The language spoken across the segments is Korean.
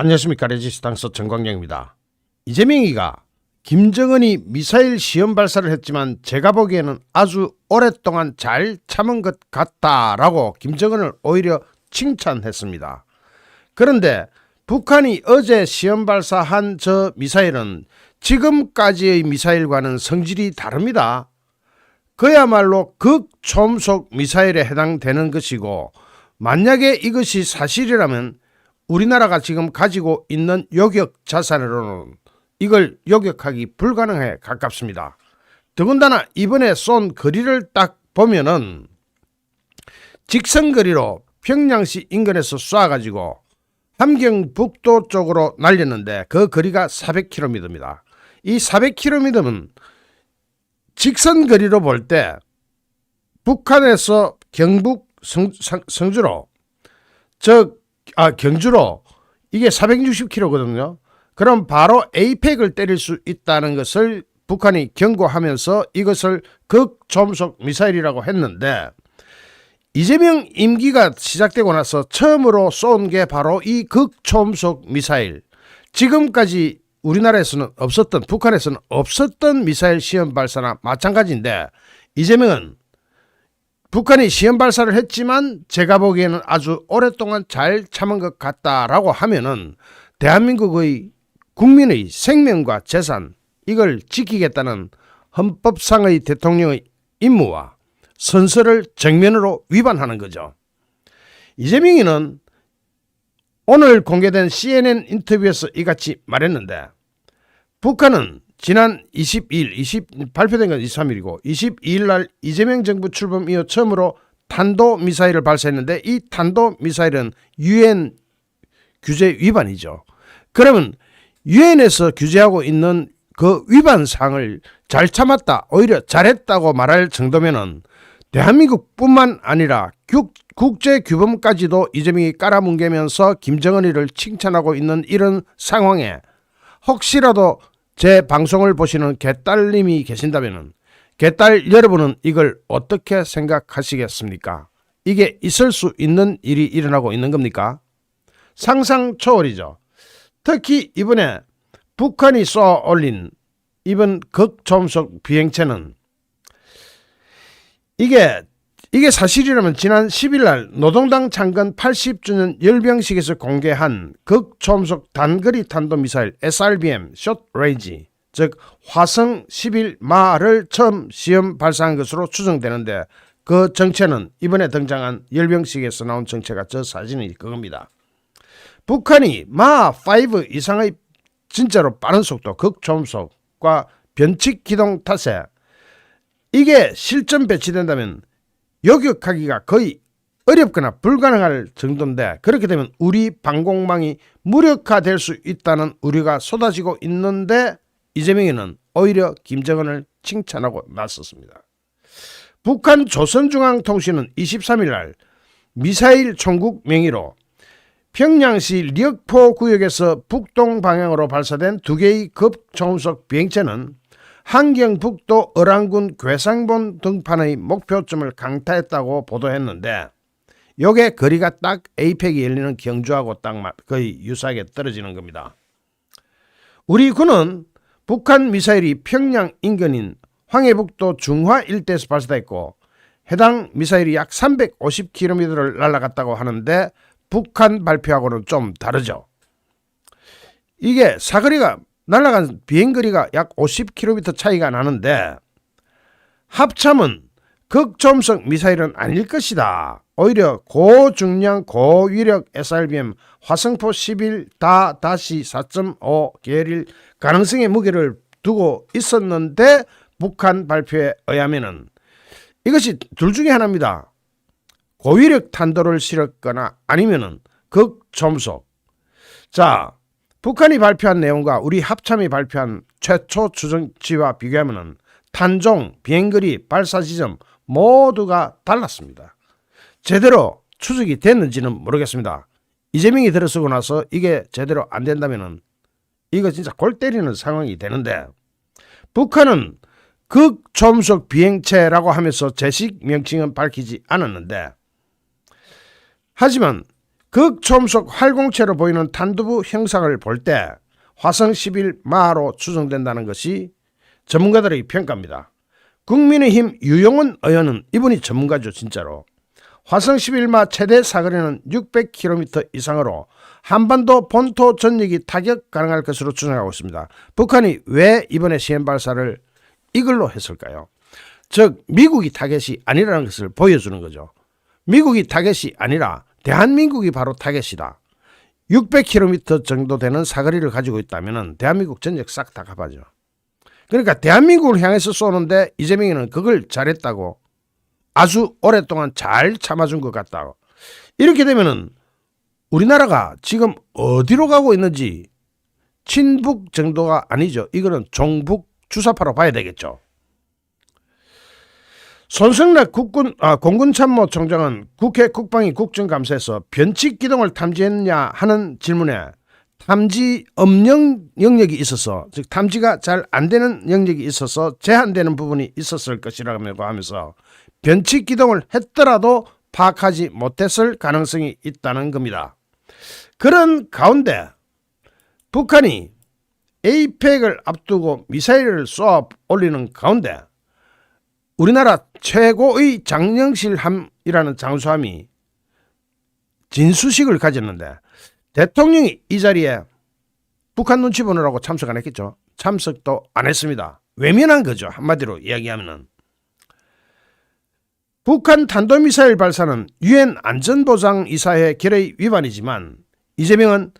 안녕하십니까 레지스탕스 정광영입니다. 이재명이가 김정은이 미사일 시험 발사를 했지만 제가 보기에는 아주 오랫동안 잘 참은 것 같다라고 김정은을 오히려 칭찬했습니다. 그런데 북한이 어제 시험 발사한 저 미사일은 지금까지의 미사일과는 성질이 다릅니다. 그야말로 극초음속 미사일에 해당되는 것이고 만약에 이것이 사실이라면 우리나라가 지금 가지고 있는 요격 자산으로는 이걸 요격하기 불가능해 가깝습니다. 더군다나 이번에 쏜 거리를 딱 보면은 직선 거리로 평양시 인근에서 쏴가지고 함경북도 쪽으로 날렸는데 그 거리가 400km입니다. 이 400km는 직선 거리로 볼 때 북한에서 경북 성, 성, 성주로 저 아 경주로 이게 460km거든요. 그럼 바로 에이펙을 때릴 수 있다는 것을 북한이 경고하면서 이것을 극초음속 미사일이라고 했는데 이재명 임기가 시작되고 나서 처음으로 쏜 게 바로 이 극초음속 미사일. 지금까지 우리나라에서는 없었던 북한에서는 없었던 미사일 시험 발사나 마찬가지인데 이재명은 북한이 시험 발사를 했지만 제가 보기에는 아주 오랫동안 잘 참은 것 같다라고 하면은 대한민국의 국민의 생명과 재산 이걸 지키겠다는 헌법상의 대통령의 임무와 선서를 정면으로 위반하는 거죠. 이재명이는 오늘 공개된 CNN 인터뷰에서 이같이 말했는데 북한은 지난 22일, 20, 발표된 건 23일이고 22일 날 이재명 정부 출범 이후 처음으로 탄도 미사일을 발사했는데 이 탄도 미사일은 유엔 규제 위반이죠. 그러면 유엔에서 규제하고 있는 그 위반 사항을 잘 참았다, 오히려 잘했다고 말할 정도면은 대한민국뿐만 아니라 국, 국제 규범까지도 이재명이 깔아뭉개면서 김정은이를 칭찬하고 있는 이런 상황에 혹시라도 제 방송을 보시는 개딸님이 계신다면은 개딸 여러분은 이걸 어떻게 생각하시겠습니까? 이게 있을 수 있는 일이 일어나고 있는 겁니까? 상상 초월이죠. 특히 이번에 북한이 쏘아 올린 이번 극초음속 비행체는 이게 이게 사실이라면 지난 10일 날 노동당 창건 80주년 열병식에서 공개한 극초음속 단거리 탄도 미사일 SRBM 숏 레인지 즉 화성 11마를 처음 시험 발사한 것으로 추정되는데 그 정체는 이번에 등장한 열병식에서 나온 정체가 저 사진이 그겁니다. 북한이 마5 이상의 진짜로 빠른 속도 극초음속과 변칙 기동 탓에 이게 실전 배치된다면 요격하기가 거의 어렵거나 불가능할 정도인데 그렇게 되면 우리 방공망이 무력화될 수 있다는 우려가 쏟아지고 있는데 이재명이는 오히려 김정은을 칭찬하고 나섰습니다. 북한 조선중앙통신은 23일 날 미사일 총국 명의로 평양시 리역포 구역에서 북동 방향으로 발사된 두 개의 급초음속 비행체는 한경북도 어랑군 괴상본 등판의 목표점을 강타했다고 보도했는데 요게 거리가 딱 에이펙이 열리는 경주하고 딱 거의 유사하게 떨어지는 겁니다. 우리 군은 북한 미사일이 평양 인근인 황해북도 중화 일대에서 발사됐고 해당 미사일이 약 350km를 날아갔다고 하는데 북한 발표하고는 좀 다르죠. 이게 사거리가 날아간 비행거리가 약 50km 차이가 나는데 합참은 극초음속 미사일은 아닐 것이다. 오히려 고중량 고위력 SRBM 화성포 11 다 다시 4.5 계열일 가능성의 무게를 두고 있었는데 북한 발표에 의하면은 이것이 둘 중에 하나입니다. 고위력 탄도를 실었거나 아니면은 극초음속. 자, 북한이 발표한 내용과 우리 합참이 발표한 최초 추정치와 비교하면은 탄종, 비행거리, 발사 지점 모두가 달랐습니다. 제대로 추적이 됐는지는 모르겠습니다. 이재명이 들어서고 나서 이게 제대로 안 된다면은 이거 진짜 골 때리는 상황이 되는데 북한은 극초음속 비행체라고 하면서 제식 명칭은 밝히지 않았는데 하지만 극초음속 활공체로 보이는 탄두부 형상을 볼 때 화성 11마로 추정된다는 것이 전문가들의 평가입니다. 국민의힘 유용은 의원은 이분이 전문가죠 진짜로. 화성 11마 최대 사거리는 600km 이상으로 한반도 본토 전역이 타격 가능할 것으로 추정하고 있습니다. 북한이 왜 이번에 시험 발사를 이걸로 했을까요? 즉 미국이 타겟이 아니라는 것을 보여주는 거죠. 미국이 타겟이 아니라 대한민국이 바로 타겟이다. 600km 정도 되는 사거리를 가지고 있다면 대한민국 전역 싹 다 가봐죠. 그러니까 대한민국을 향해서 쏘는데 이재명이는 그걸 잘했다고 아주 오랫동안 잘 참아준 것 같다고 이렇게 되면은 우리나라가 지금 어디로 가고 있는지 친북 정도가 아니죠. 이거는 종북 주사파로 봐야 되겠죠. 손승락 국군 아, 공군참모총장은 국회 국방위 국정감사에서 변칙 기동을 탐지했냐 하는 질문에 탐지 엄령 영역이 있어서 즉 탐지가 잘 안 되는 영역이 있어서 제한되는 부분이 있었을 것이라고 하면서 변칙 기동을 했더라도 파악하지 못했을 가능성이 있다는 겁니다. 그런 가운데 북한이 에이펙을 앞두고 미사일을 쏘아 올리는 가운데 우리나라 최고의 장령실함이라는 장수함이 진수식을 가졌는데 대통령이 이 자리에 북한 눈치 보느라고 참석 안 했겠죠. 참석도 안 했습니다. 외면한 거죠. 한마디로 이야기하면은. 북한 탄도미사일 발사는 유엔 안전보장이사회 결의 위반이지만 이재명은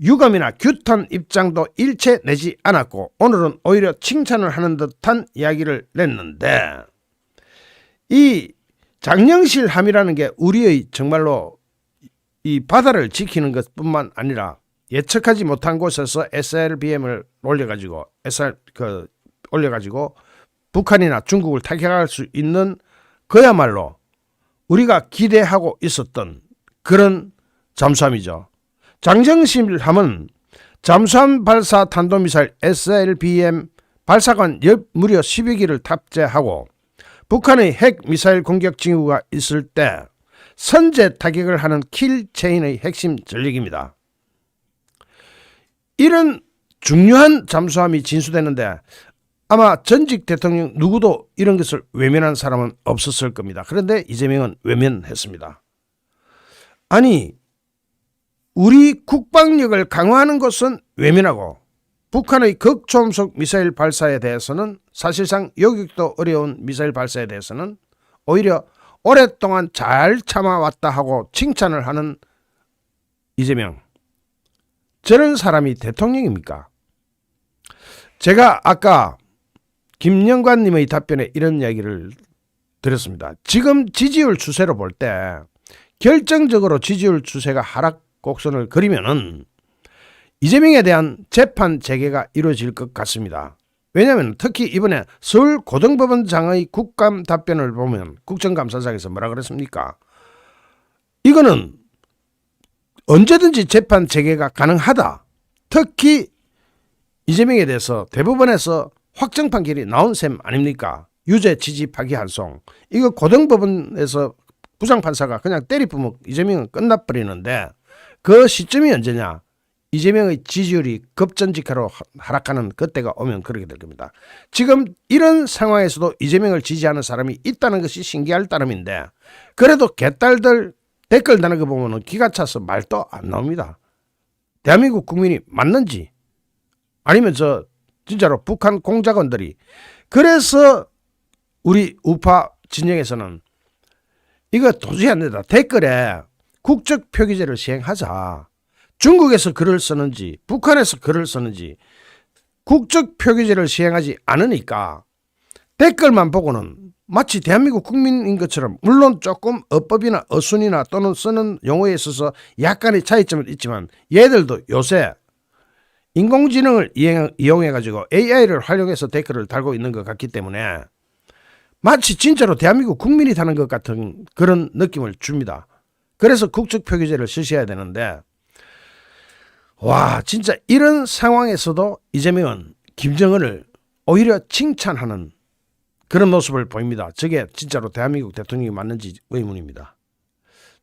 유감이나 규탄 입장도 일체 내지 않았고 오늘은 오히려 칭찬을 하는 듯한 이야기를 냈는데 이 장령실 함이라는 게 우리의 정말로 이 바다를 지키는 것뿐만 아니라 예측하지 못한 곳에서 SLBM을 올려가지고 SR 그 올려가지고 북한이나 중국을 타격할 수 있는 그야말로 우리가 기대하고 있었던 그런 잠수함이죠. 장정실함은 잠수함 발사 탄도미사일 SLBM 발사관 옆 무려 10여 기를 탑재하고 북한의 핵 미사일 공격 징후가 있을 때 선제 타격을 하는 킬 체인의 핵심 전력입니다. 이런 중요한 잠수함이 진수되는데 아마 전직 대통령 누구도 이런 것을 외면한 사람은 없었을 겁니다. 그런데 이재명은 외면했습니다. 아니 우리 국방력을 강화하는 것은 외면하고 북한의 극초음속 미사일 발사에 대해서는 사실상 요격도 어려운 미사일 발사에 대해서는 오히려 오랫동안 잘 참아왔다 하고 칭찬을 하는 이재명. 저런 사람이 대통령입니까? 제가 아까 김영관님의 답변에 이런 이야기를 드렸습니다. 지금 지지율 추세로 볼 때 결정적으로 지지율 추세가 하락 곡선을 그리면은 이재명에 대한 재판 재개가 이루어질 것 같습니다. 왜냐하면 특히 이번에 서울 고등법원장의 국감 답변을 보면 국정감사장에서 뭐라 그랬습니까? 이거는 언제든지 재판 재개가 가능하다. 특히 이재명에 대해서 대법원에서 확정 판결이 나온 셈 아닙니까? 유죄 지지 파기 환송. 이거 고등법원에서 부장판사가 그냥 때리뿜어 이재명은 끝나버리는데 그 시점이 언제냐? 이재명의 지지율이 급전직하로 하락하는 그때가 오면 그렇게 될 겁니다. 지금 이런 상황에서도 이재명을 지지하는 사람이 있다는 것이 신기할 따름인데 그래도 개딸들 댓글 다는 거 보면 기가 차서 말도 안 나옵니다. 대한민국 국민이 맞는지 아니면 저 진짜로 북한 공작원들이 그래서 우리 우파 진영에서는 이거 도저히 안 된다. 댓글에 국적 표기제를 시행하자. 중국에서 글을 쓰는지 북한에서 글을 쓰는지 국적 표기제를 시행하지 않으니까 댓글만 보고는 마치 대한민국 국민인 것처럼 물론 조금 어법이나 어순이나 또는 쓰는 용어에 있어서 약간의 차이점은 있지만 얘들도 요새 인공지능을 이용해 가지고 AI를 활용해서 댓글을 달고 있는 것 같기 때문에 마치 진짜로 대한민국 국민이 다는 것 같은 그런 느낌을 줍니다. 그래서 국적 표기제를 실시해야 되는데 와 진짜 이런 상황에서도 이재명은 김정은을 오히려 칭찬하는 그런 모습을 보입니다. 저게 진짜로 대한민국 대통령이 맞는지 의문입니다.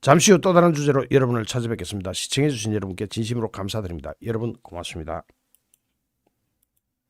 잠시 후 또 다른 주제로 여러분을 찾아뵙겠습니다. 시청해주신 여러분께 진심으로 감사드립니다. 여러분 고맙습니다.